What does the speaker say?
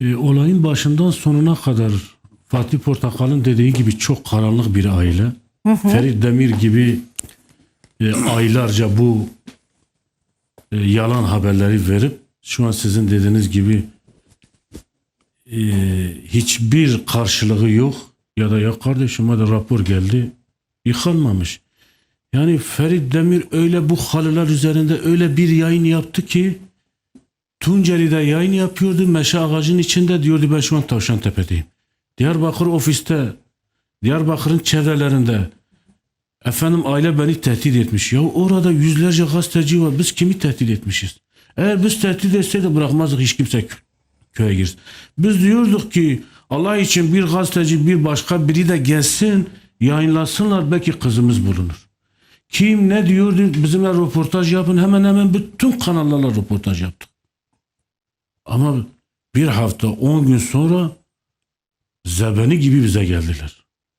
E, olayın başından sonuna kadar Fatih Portakal'ın dediği gibi çok karanlık bir aile. Ferit Demir gibi e, aylarca bu e, yalan haberleri verip şu an sizin dediğiniz gibi e, hiçbir karşılığı yok ya da ya kardeşim hadi rapor geldi yıkanmamış. Yani Ferit Demir öyle bu halılar üzerinde öyle bir yayın yaptı ki Tunceli'de yayın yapıyordu. Meşe ağacının içinde diyordu ben şu an Tavşantepe'deyim. Diyarbakır ofiste, Diyarbakır'ın çevrelerinde efendim aile beni tehdit etmiş. Ya orada yüzlerce gazeteci var. Biz kimi tehdit etmişiz? Eğer biz tehdit etseydi bırakmazdık hiç kimse kö- köye girsin. Biz diyorduk ki Allah için bir gazeteci bir başka biri de gelsin yayınlasınlar belki kızımız bulunur. Kim ne diyordu bizimle röportaj yapın hemen hemen bütün kanallarla röportaj yaptık. Ama bir hafta on gün sonra zebeni gibi bize geldiler.